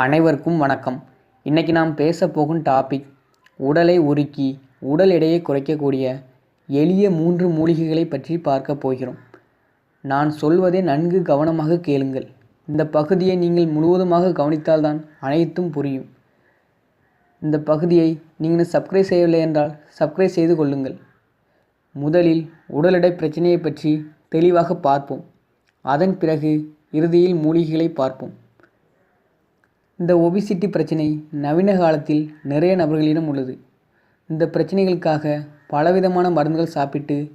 அனைவருக்கும் வணக்கம். இன்றைக்கி நாம் பேச போகும் டாபிக் உடலை உருக்கி உடல் எடையை குறைக்கக்கூடிய எளிய மூன்று மூலிகைகளை பற்றி பார்க்க போகிறோம். நான் சொல்வதை நன்கு கவனமாக கேளுங்கள். இந்த பகுதியை நீங்கள் முழுவதுமாக கவனித்தால்தான் அனைத்தும் புரியும். இந்த பகுதியை நீங்கள் சப்ஸ்கிரைப் செய்யவில்லை என்றால் சப்ஸ்கிரைப் செய்து கொள்ளுங்கள். முதலில் உடல் எடை பிரச்சனையை பற்றி தெளிவாக பார்ப்போம். அதன் பிறகு இறுதியில் மூலிகைகளை பார்ப்போம். இந்த ஒபிசிட்டி பிரச்சனை நவீன காலத்தில் நிறைய நபர்களிடம் உள்ளது. இந்த பிரச்சனைகளுக்காக பலவிதமான மருந்துகள் சாப்பிட்டு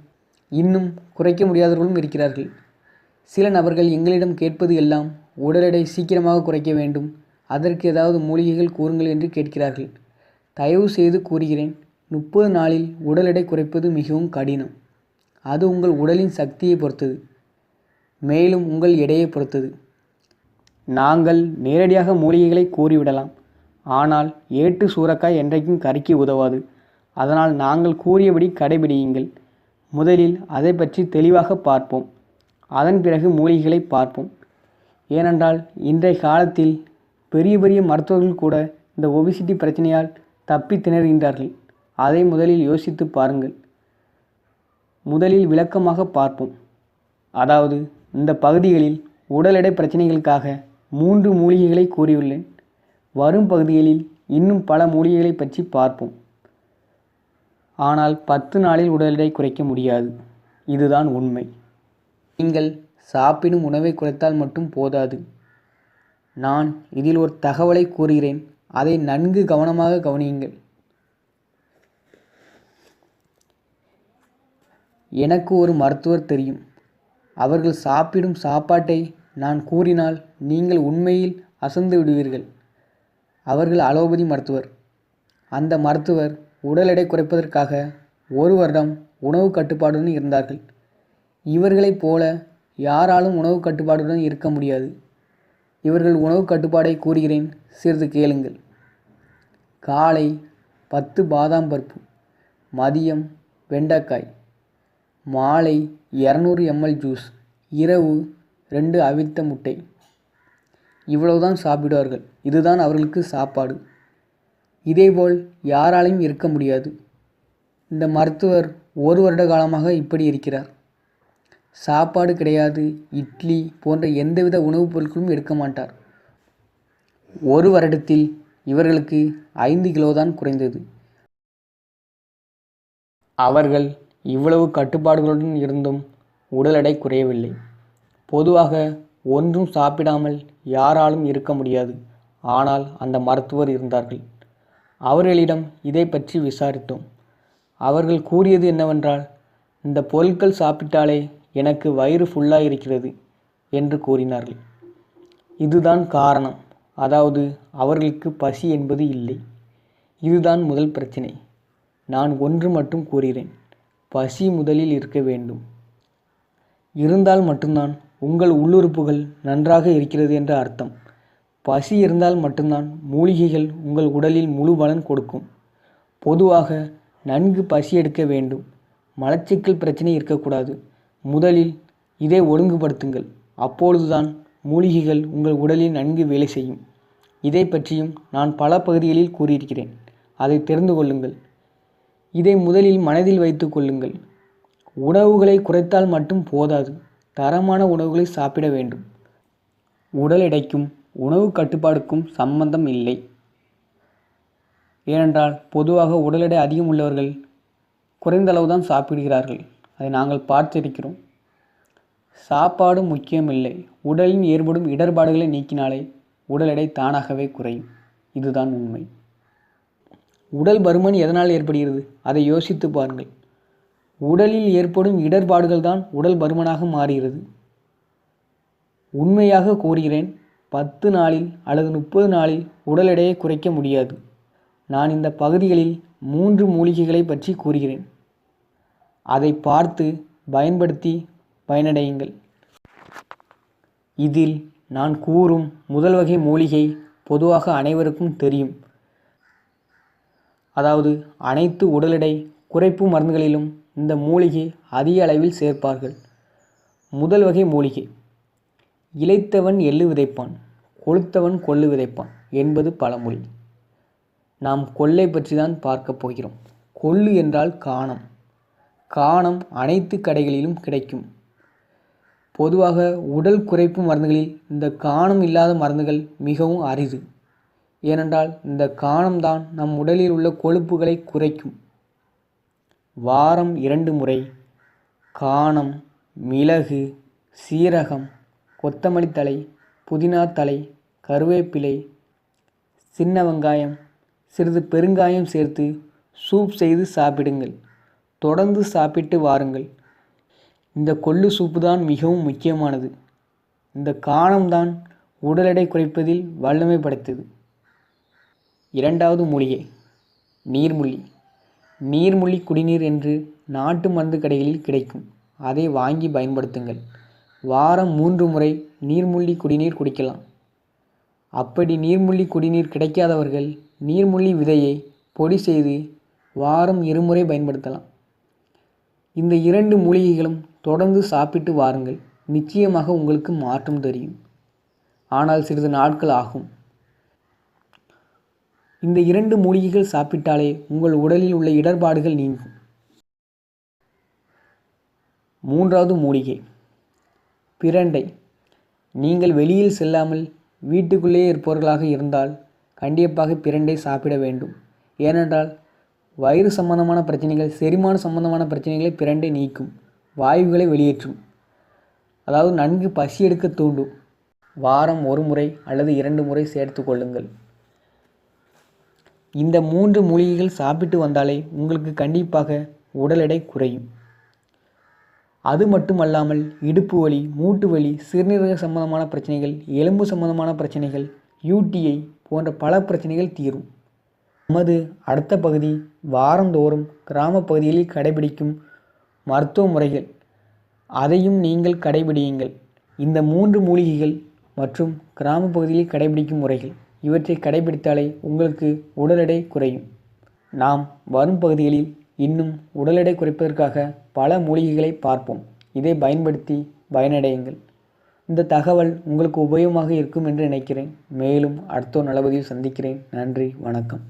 இன்னும் குறைக்க முடியாதவர்களும் இருக்கிறார்கள். சில நபர்கள் எங்களிடம் கேட்பது எல்லாம் உடல் எடை சீக்கிரமாக குறைக்க வேண்டும். அதற்கு ஏதாவது மூலிகைகள் கூறுங்கள் என்று கேட்கிறார்கள். தயவு செய்து கூறுகிறேன் முப்பது நாளில் உடல் எடை குறைப்பது மிகவும் கடினம். அது உங்கள் உடலின் சக்தியை பொறுத்தது. மேலும் உங்கள் எடையை பொறுத்தது. நாங்கள் நேரடியாக மூலிகைகளை கூறிவிடலாம். ஆனால் ஏட்டு சூறக்காய் என்றைக்கும் கறிக்கு உதவாது. அதனால் நாங்கள் கூறியபடி கடைபிடியுங்கள். முதலில் அதை பற்றி தெளிவாக பார்ப்போம். அதன் பிறகு மூலிகைகளை பார்ப்போம். ஏனென்றால் இன்றைய காலத்தில் பெரிய பெரிய மருத்துவர்கள் கூட இந்த ஒபிசிட்டி பிரச்சனையால் தப்பி திணறுகின்றார்கள். அதை முதலில் யோசித்து பாருங்கள். முதலில் விளக்கமாக பார்ப்போம். அதாவது இந்த பகுதிகளில் உடல் எடை பிரச்சனைகளுக்காக மூன்று மூலிகைகளை கூறியுள்ளேன். வரும் பகுதிகளில் இன்னும் பல மூலிகைகளை பற்றி பார்ப்போம். ஆனால் பத்து நாளில் உடல் எடை குறைக்க முடியாது. இதுதான் உண்மை. நீங்கள் சாப்பிடும் உணவை குறைத்தால் மட்டும் போதாது. நான் இதில் ஒரு தகவலை கூறுகிறேன். அதை நன்கு கவனமாக கவனியுங்கள். எனக்கு ஒரு மருத்துவர் தெரியும். அவர்கள் சாப்பிடும் சாப்பாட்டை நான் கூறினால் நீங்கள் உண்மையில் அசந்து விடுவீர்கள். அவர்கள் அலோபதி மருத்துவர். அந்த மருத்துவர் உடல் எடை குறைப்பதற்காக ஒரு வருடம் உணவு கட்டுப்பாடுடன் இருந்தார்கள். இவர்களைப் போல யாராலும் உணவு கட்டுப்பாடுடன் இருக்க முடியாது. இவர்கள் உணவு கட்டுப்பாடை கூறுகிறேன் சிறிது கேளுங்கள். காலை பத்து பாதாம் பருப்பு மதியம் வெண்டைக்காய் மாலை இரநூறு எம்எல் ஜூஸ் இரவு ரெண்டு அவித்த முட்டை. இவ்வளவுதான் சாப்பிடுவார்கள். இதுதான் அவர்களுக்கு சாப்பாடு. இதேபோல் யாராலையும் இருக்க முடியாது. இந்த மருத்துவர் ஒரு வருட காலமாக இப்படி இருக்கிறார். சாப்பாடு கிடையாது இட்லி போன்ற எந்தவித உணவுப் பொருட்களும் எடுக்க மாட்டார். ஒரு வருடத்தில் இவர்களுக்கு ஐந்து கிலோ தான் குறைந்தது. அவர்கள் இவ்வளவு கட்டுப்பாடுகளுடன் இருந்தும் உடல் எடை குறையவில்லை. பொதுவாக ஒன்றும் சாப்பிடாமல் யாராலும் இருக்க முடியாது. ஆனால் அந்த மருத்துவர் இருந்தார்கள். அவர்களிடம் இதை பற்றி விசாரித்தோம். அவர்கள் கூறியது என்னவென்றால் இந்த பொருட்கள் சாப்பிட்டாலே எனக்கு வயிறு ஃபுல்லாக இருக்கிறது என்று கூறினார்கள். இதுதான் காரணம். அதாவது அவர்களுக்கு பசி என்பது இல்லை. இதுதான் முதல் பிரச்சனை. நான் ஒன்று மட்டும் கூறுகிறேன். பசி முதலில் இருக்க வேண்டும். இருந்தால் மட்டும்தான் உங்கள் உள்ளுறுப்புகள் நன்றாக இருக்கிறது என்ற அர்த்தம். பசி இருந்தால் மட்டும்தான் மூலிகைகள் உங்கள் உடலில் முழு பலன் கொடுக்கும். பொதுவாக நன்கு பசி எடுக்க வேண்டும். மலச்சிக்கல் பிரச்சனை இருக்கக்கூடாது. முதலில் இதை ஒழுங்குபடுத்துங்கள். அப்பொழுதுதான் மூலிகைகள் உங்கள் உடலில் நன்கு வேலை செய்யும். இதை பற்றியும் நான் பல பகுதிகளில் கூறியிருக்கிறேன். அதை தெரிந்து கொள்ளுங்கள். இதை முதலில் மனதில் வைத்து கொள்ளுங்கள். உணவுகளை குறைத்தால் மட்டும் போதாது. தரமான உணவுகளை சாப்பிட வேண்டும். உடல் எடைக்கும் உணவு கட்டுப்பாடுக்கும் சம்பந்தம் இல்லை. ஏனென்றால் பொதுவாக உடல் எடை அதிகம் உள்ளவர்கள் குறைந்த அளவு தான் சாப்பிடுகிறார்கள். அதை நாங்கள் பார்த்திருக்கிறோம். சாப்பாடு முக்கியமில்லை உடலின் ஏற்படும் இடர்பாடுகளை நீக்கினாலே உடல் எடை தானாகவே குறையும். இதுதான் உண்மை. உடல் பருமன் எதனால் ஏற்படுகிறது? அதை யோசித்து பாருங்கள். உடலில் ஏற்படும் இடர்பாடுகள் தான் உடல் பருமனாக மாறுகிறது. உண்மையாக கூறுகிறேன் பத்து நாளில் அல்லது முப்பது நாளில் உடல் எடையை குறைக்க முடியாது. நான் இந்த பகுதிகளில் மூன்று மூலிகைகளை பற்றி கூறுகிறேன். அதை பார்த்து பயன்படுத்தி பயனடையுங்கள். இதில் நான் கூறும் முதல் வகை மூலிகை பொதுவாக அனைவருக்கும் தெரியும். அதாவது அனைத்து உடல் எடை குறைப்பு மருந்துகளிலும் இந்த மூலிகை அதிக அளவில் சேர்ப்பார்கள். முதல் வகை மூலிகை இழைத்தவன் எள்ளு விதைப்பான் கொழுத்தவன் கொள்ளு விதைப்பான் என்பது பழமொழி நாம் கொள்ளை பற்றி தான் பார்க்க போகிறோம். கொள்ளு என்றால் காணம். காணம் அனைத்து கடைகளிலும் கிடைக்கும். பொதுவாக உடல் குறைப்பு மருந்துகளில் இந்த காணம் இல்லாத மருந்துகள் மிகவும் அரிது. ஏனென்றால் இந்த காணம்தான் நம் உடலில் உள்ள கொழுப்புகளை குறைக்கும். வாரம் இரண்டு முறை. காணம் மிளகு சீரகம் கொத்தமல்லி தழை புதினா தழை கருவேப்பிலை சின்ன வெங்காயம் சிறிது பெருங்காயம் சேர்த்து சூப் செய்து சாப்பிடுங்கள். தொடர்ந்து சாப்பிட்டு வாருங்கள். இந்த கொள்ளு சூப்பு தான் மிகவும் முக்கியமானது. இந்த காணம்தான் உடல் எடை குறைப்பதில் வல்லமை படைத்தது. இரண்டாவது மூலிகை நீர்முள்ளி. நீர்முள்ளி குடிநீர் என்று நாட்டு மருந்து கடைகளில் கிடைக்கும். அதை வாங்கி பயன்படுத்துங்கள். வாரம் மூன்று முறை நீர்முள்ளி குடிநீர் குடிக்கலாம். அப்படி நீர்முள்ளி குடிநீர் கிடைக்காதவர்கள் நீர்முள்ளி விதையை பொடி செய்து வாரம் இருமுறை பயன்படுத்தலாம். இந்த இரண்டு மூலிகைகளும் தொடர்ந்து சாப்பிட்டு வாருங்கள். நிச்சயமாக உங்களுக்கு மாற்றம் தெரியும். ஆனால் சிறிது நாட்கள் ஆகும். இந்த இரண்டு மூலிகைகள் சாப்பிட்டாலே உங்கள் உடலில் உள்ள இடர்பாடுகள் நீங்கும். மூன்றாவது மூலிகை. பிரண்டை. நீங்கள் வெளியில் செல்லாமல் வீட்டுக்குள்ளே இருப்பவர்களாக இருந்தால் கண்டிப்பாக பிரண்டை சாப்பிட வேண்டும். ஏனென்றால் வயிறு சம்பந்தமான பிரச்சனைகள் செரிமான சம்பந்தமான பிரச்சனைகளை பிரண்டை நீக்கும் வாயுகளை வெளியேற்றும். அதாவது நன்கு பசி எடுக்க தூண்டும். வாரம் ஒரு முறை அல்லது இரண்டு முறை சேர்த்து கொள்ளுங்கள். இந்த மூன்று மூலிகைகள் சாப்பிட்டு வந்தாலே உங்களுக்கு கண்டிப்பாக உடல் எடை குறையும். அது மட்டுமல்லாமல் இடுப்பு வலி மூட்டு வலி சிறுநீரக சம்பந்தமான பிரச்சனைகள் எலும்பு சம்பந்தமான பிரச்சனைகள் யூடிஐ போன்ற பல பிரச்சனைகள் தீரும். நமது அடுத்த பகுதி வாரந்தோறும் கிராம பகுதிகளில் கடைபிடிக்கும் மருத்துவ முறைகள். அதையும் நீங்கள் கடைபிடியுங்கள். இந்த மூன்று மூலிகைகள் மற்றும் கிராம பகுதியில் கடைபிடிக்கும் முறைகள். இவற்றை கடைபிடித்தாலே உங்களுக்கு உடல் எடை குறையும். நாம் வரும் பகுதிகளில் இன்னும் உடல் எடை குறைப்பதற்காக பல மூலிகைகளை பார்ப்போம். இதை பயன்படுத்தி பயனடையுங்கள். இந்த தகவல் உங்களுக்கு உபயோகமாக இருக்கும் என்று நினைக்கிறேன். மேலும் அடுத்த ஒரு சந்திக்கிறேன். நன்றி வணக்கம்.